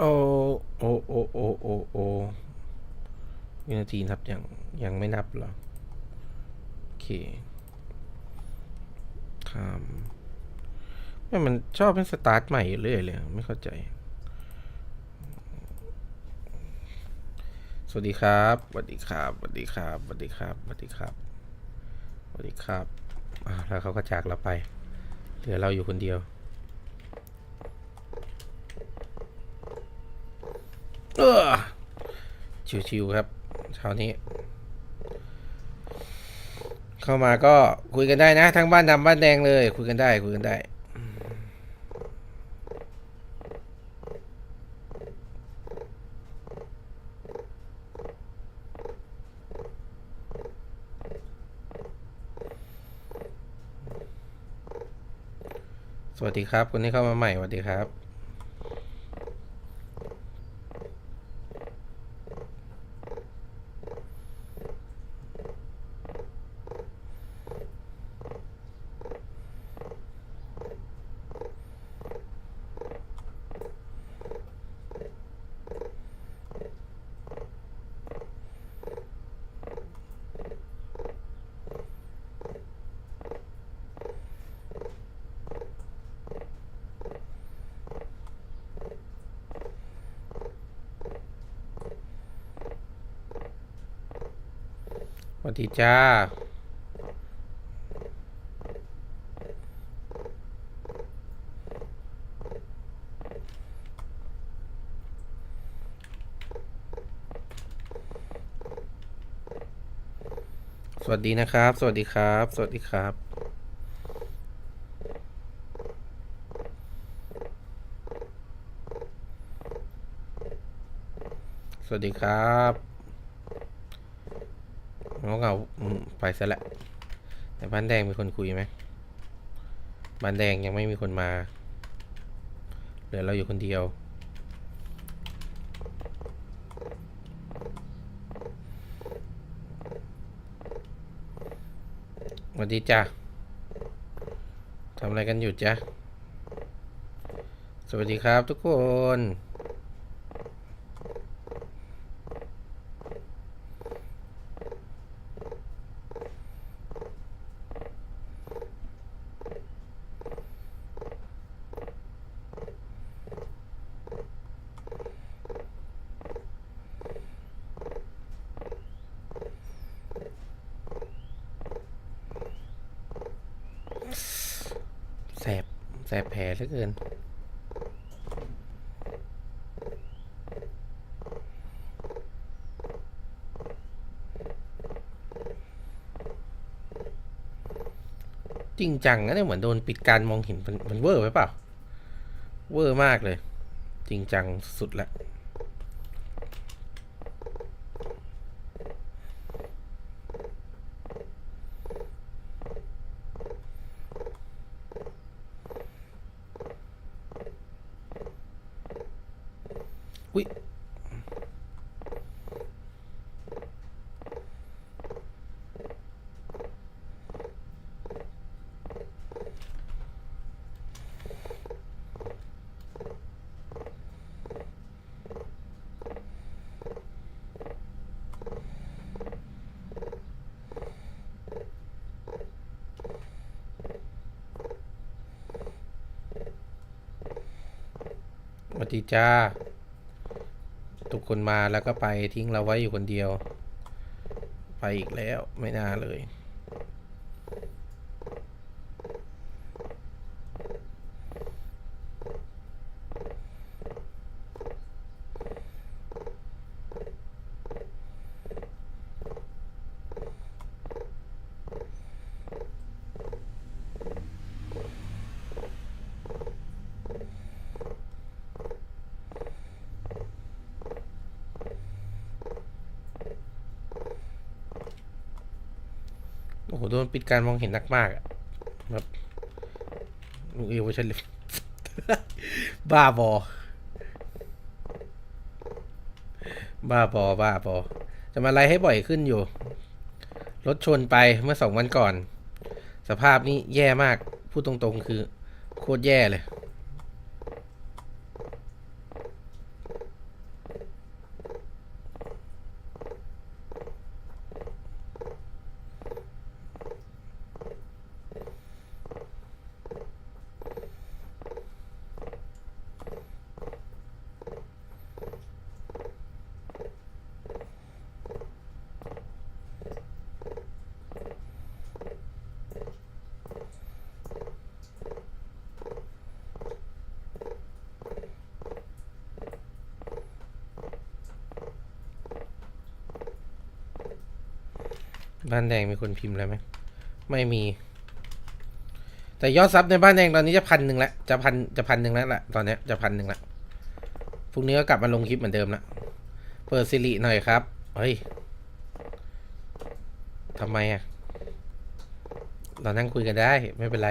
โอ้โอ้โอ้โอ้โอ้โอ้วินาทีนับยังยังไม่นับเหรอ โอเคทำไม่มันชอบให้สตาร์ทใหม่อยู่เรื่อยเลย ไม่เข้าใจ สวัสดีครับสวัสดีครับสวัสดีครับสวัสดีครับสวัสดีครับสวัสดีครับอ่าแล้วเขาก็จากเราไป เหลือเราอยู่คนเดียว เออชิวๆครับเช้านี้ เข้ามาก็คุยกันได้นะ ทั้งบ้านดำบ้านแดงเลย คุยกันได้คุยกันได้สวัสดีครับคนที่เข้ามาใหม่สวัสดีครับ วัสดีจ้า สวัสดีนะครับ สวัสดีครับ สวัสดีครับสวัสดีครับ เงาเงาๆอืมไปซะและ แต่บ้านแดงมีคนคุยไหมบ้านแดงยังไม่มีคนมา เหลือเราอยู่คนเดียว สวัสดีจ้ะทำอะไรกันอยู่จ๊ะสวัสดีครับทุกคน แสบ แสบแผลเหลือเกิน จริงจังนะเนี่ยเหมือนโดนปิดการมองเห็นมันมันเวอร์ไปเปล่า เวอร์มากเลย จริงจังสุดละอุ้ยส วัสดีจ้า ทุกคนมาแล้วก็ไปทิ้งเราไว้อยู่คนเดียว ไปอีกแล้วไม่น่าเลย โอ้โหโดนปิดการมองเห็นหนักมากอะแบบมึงเอวชันเลยบ้าบอ บ้าบอ บ้าบอ จะมาไล่ให้บ่อยขึ้นอยู่ รถชนไปเมื่อสองวันก่อน สภาพนี้แย่มาก พูดตรงๆคือ โคตรแย่เลย บ้านแดงมีคนพิมพ์อะไรไหมไม่มี แต่ยอดซับในบ้านแดงตอนนี้จะพันหนึ่งละจะพันจะพันหนึ่งแล้วล่ะตอนนี้จะพันหนึ่งละพรุ่งนี้ก็กลับมาลงคลิปเหมือนเดิมละเปิดสิริหน่อยครับเฮ้ยทำไมอะเรานั่งคุยกันได้ไม่เป็นไร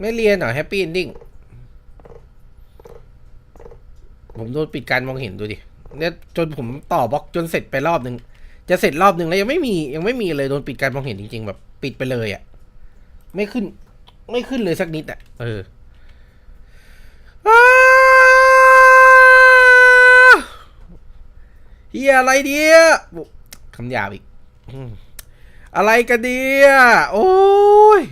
ไม่เรียนเหรอแฮปปี้เอนดิ้ง ผมโดนปิดการมองเห็นดูดิเนี่ยจนผมต่อบล็อกจนเสร็จไปรอบหนึ่งจะเสร็จรอบหนึ่งแล้วยังไม่มียังไม่มีเลยโดนปิดการมองเห็นจริง ๆ แบบ ปิดไปเลยอะ่ะ ไม่ขึ้น ไม่ขึ้นเลยสักนิดอะ่ะ เอออ้าเฮียอะไรเดียคำหยาบอีกอืมอะไรกันเดียโอ้ย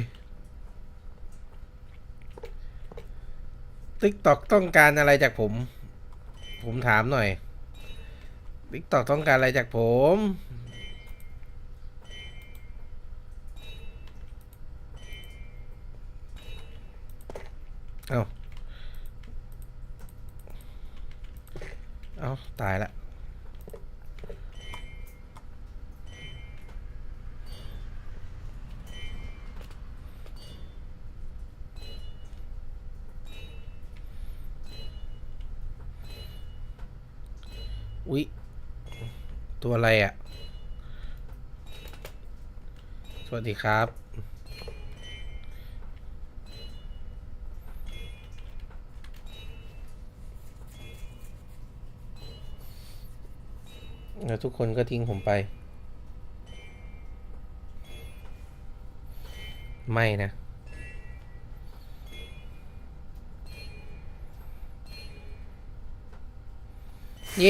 ติ๊กตอกต้องการอะไรจากผม ผมถามหน่อยติ๊กตอกต้องการอะไรจากผม เอาเอาตายละ อุ๊ย ตัวอะไรอะ่ะ สวัสดีครับ แล้วทุกคนก็ทิ้งผมไป ไม่นะ เ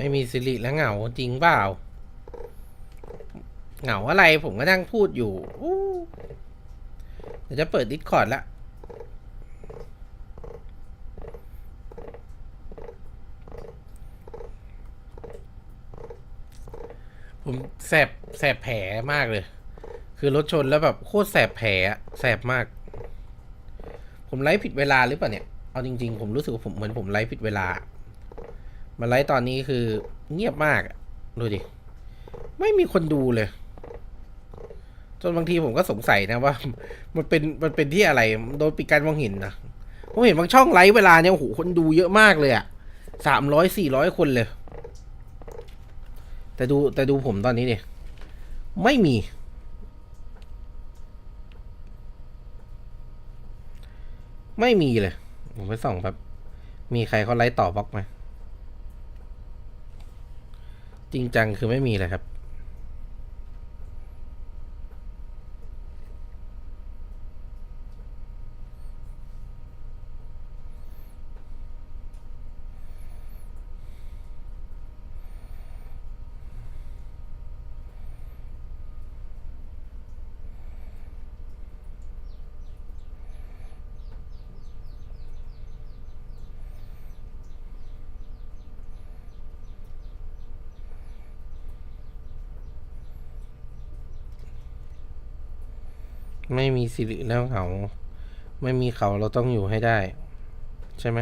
ไม่มีสิริแล้วเหงาจริงเปล่า เหงาอะไรผมก็นั่งพูดอยู่เดี๋ยวจะเปิดดิสคอร์ดละผมแสบแสบแผลมากเลย คือรถชนแล้วแบบโคตรแสบแผลแสบมาก ผมไลฟ์ผิดเวลาหรือเปล่าเนี่ย เอาจริง ๆ ผมรู้สึกว่าผมเหมือนผมไลฟ์ผิดเวลา มาไลฟ์ตอนนี้คือเงียบมากดูดิ ไม่มีคนดูเลย จนบางทีผมก็สงสัยนะว่า มันเป็นมันเป็นที่อะไร โดนปิดการมองเห็นนะผมเห็นบางช่องไลฟ์เวลาเนี่ยโอ้โหคนดูเยอะมากเลยอะสามร้อยสี่ร้อยคนเลย แต่ดูแต่ดูผมตอนนี้เนี่ยไม่มี ไม่มีเลย ผมไปส่องแบบ มีใครเขาไลฟ์ต่อบล็อกไหม จริงจังคือไม่มีเลยครับ ไม่มีสิริแล้วเขา ไม่มีเขาเราต้องอยู่ให้ได้ ใช่ไหม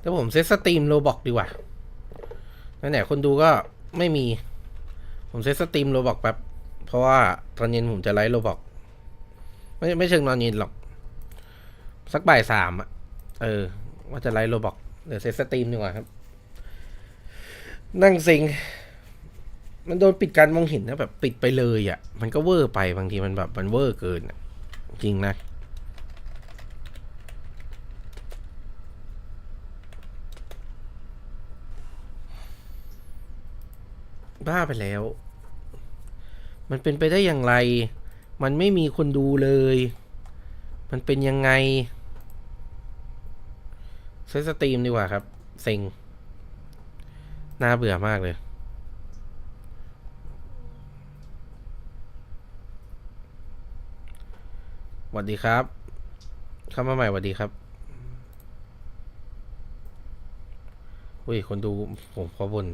แต่ผมเซตสตรีมโรบอกดีกว่า ไหนๆคนดูก็ไม่มี ผมเซตสตรีมโรบอกแบบเพราะว่าตอนเย็นผมจะไลฟ์โรบอก ไม่ไม่เชิงนอนเย็นหรอก สักบ่ายสามอะเออ ว่าจะไลฟ์โรบอกเดี๋ยวเซตสตรีมดีกว่าครับ นั่งซิง มันโดนปิดการมองเห็นนะแบบปิดไปเลยอะ่ะ มันก็เวอร์ไปบางทีมันแบบมันเวอร์เกินจริงนะ บ้าไปแล้ว มันเป็นไปได้อย่างไร มันไม่มีคนดูเลย มันเป็นยังไงใช้สตรีมดีกว่าครับ เซ็ง น่าเบื่อมากเลยสวัสดีครับ เข้ามาใหม่สวัสดีครับ อุ้ย คนดูผมพอบน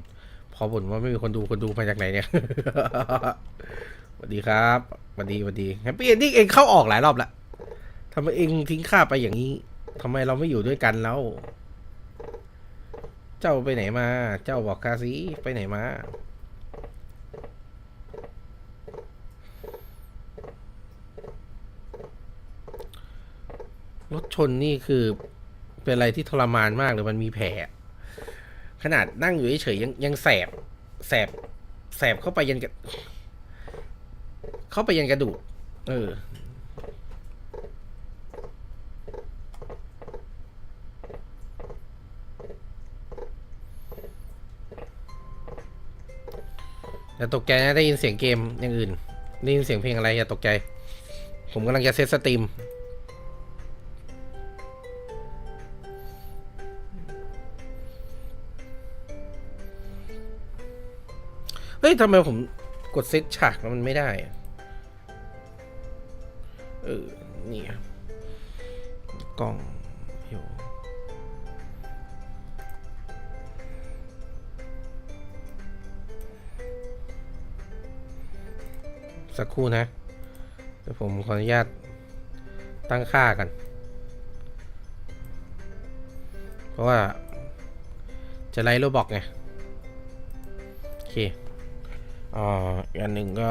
พอบ่นว่าไม่มีคนดูคนดูมาจากไหนเนี่ยสวัสดีครับสวัสดีสวัสดีแฮปปี้เอนดิ้งเองเข้าออกหลายรอบละทำไมเองทิ้งข้าไปอย่างนี้ทำไมเราไม่อยู่ด้วยกันแล้ว เจ้าไปไหนมา เจ้าบอกกาสิไปไหนมา รถชนนี่คือเป็นอะไรที่ทรมานมากเลยมันมีแผล ขนาดนั่งอยู่เฉยยังยังแสบ แสบ แสบเข้าไปยันกระเข้าไปยันกระดูก เออ อย่าตกใจนะได้ยินเสียงเกมอย่างอื่นได้ยินเสียงเพลงอะไรอย่าตกใจ ผมกำลังจะเซตสตรีม เฮ้ยทำไมผมกดเซตฉากแล้วมันไม่ได้ เออ นี่อะกล้องอยู่สักครู่นะเดี๋ยวผมขออนุญาตตั้งค่ากัน เพราะว่าจะไล่โรบอกไง โอเค อ่าอีกอันหนึ่งก็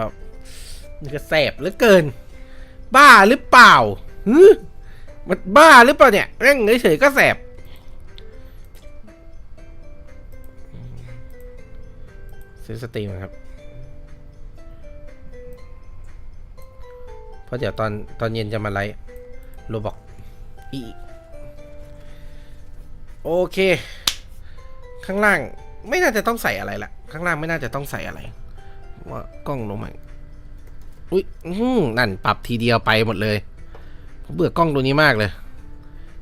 นี่ก็แสบเหลือเกิน บ้าหรือเปล่าฮึมันบ้าหรือเปล่าเนี่ยแม่งเฉยๆก็แสบซื้อสตรีมครับ เพราะเดี๋ยวตอนตอนเย็นจะมาไลฟ์โรบอกอีโอเค ข้างล่างไม่น่าจะต้องใส่อะไรละข้างล่างไม่น่าจะต้องใส่อะไร ว่ากล้องลงมาอุ้ยนั่นปรับทีเดียวไปหมดเลย ผมเบื่อกล้องตัวนี้มากเลย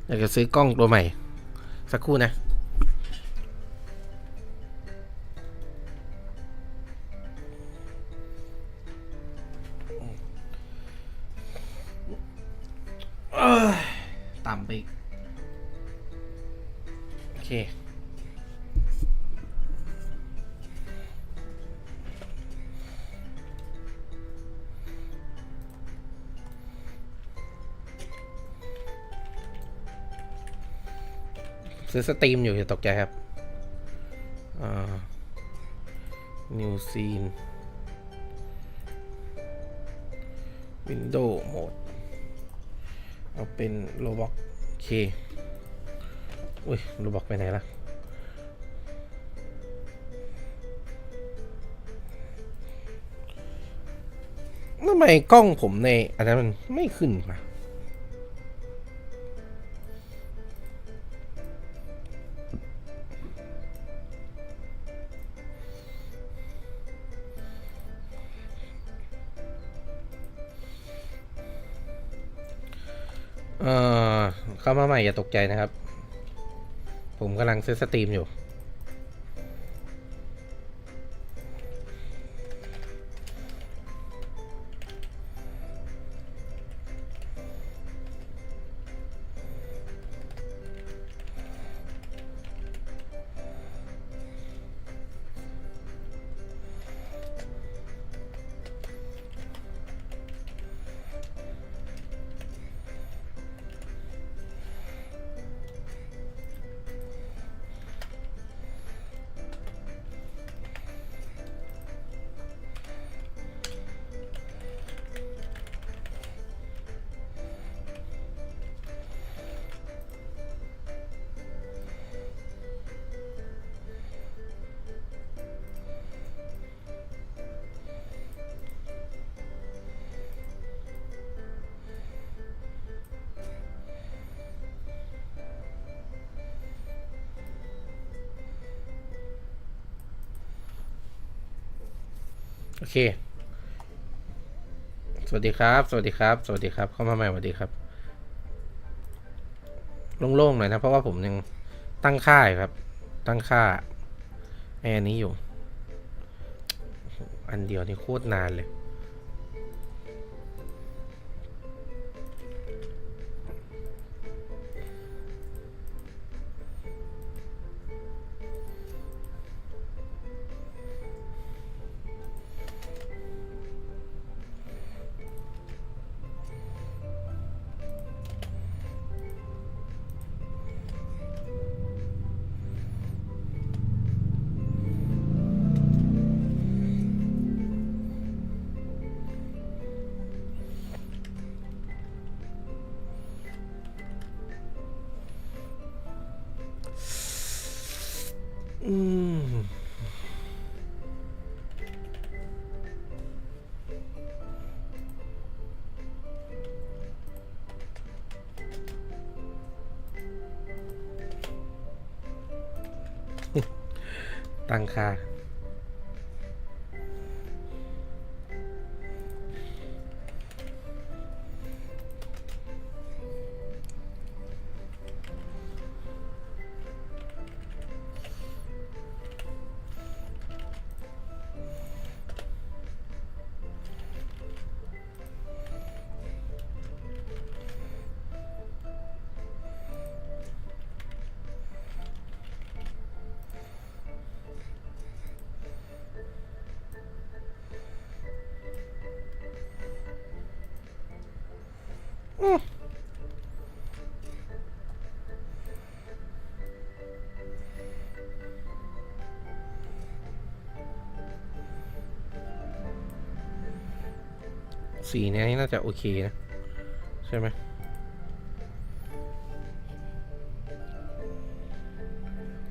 อยากจะซื้อกล้องตัวใหม่ สักครู่นะ ซื้อสตรีมอยู่อย่าตกใจครับอ่า New Scene Window Mode เอาเป็น Roblox โอเคอุ้ย Roblox ไปไหนล่ะ ทำไมกล้องผมในอันนั้นมันไม่ขึ้นมา เข้ามาใหม่อย่าตกใจนะครับ ผมกำลังเซตสตรีมอยู่ โอเค สวัสดีครับ สวัสดีครับ สวัสดีครับ เข้ามาใหม่สวัสดีครับ โล่งๆหน่อยนะ เพราะว่าผมยังตั้งค่ายครับ ตั้งค่าไอ้อันนี้อยู่ อันเดียวนี่โคตรนานเลย อืมตั้งค่า สีเนี้ยน่าจะโอเคนะ ใช่ไหม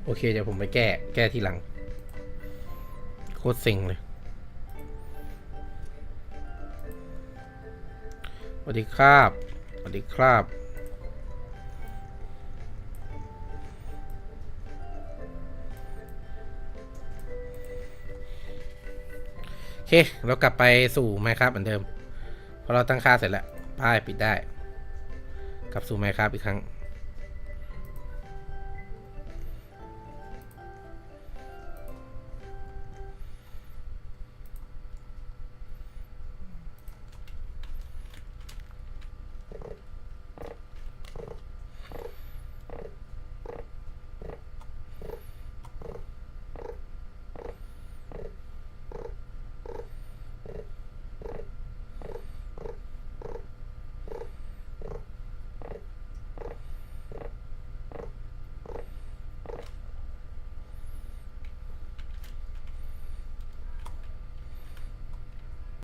โอเค เดี๋ยวผมไปแก้ แก้ทีหลัง โคตรเซ็งเลยสวัสดีครับ วัสดีครับ โอเค เรากลับไปสู่ไมครับเหมือนเดิม พอเราตั้งค่าเสร็จแล้ว ป้ายปิดได้ กลับสู่ไมครับอีกครั้ง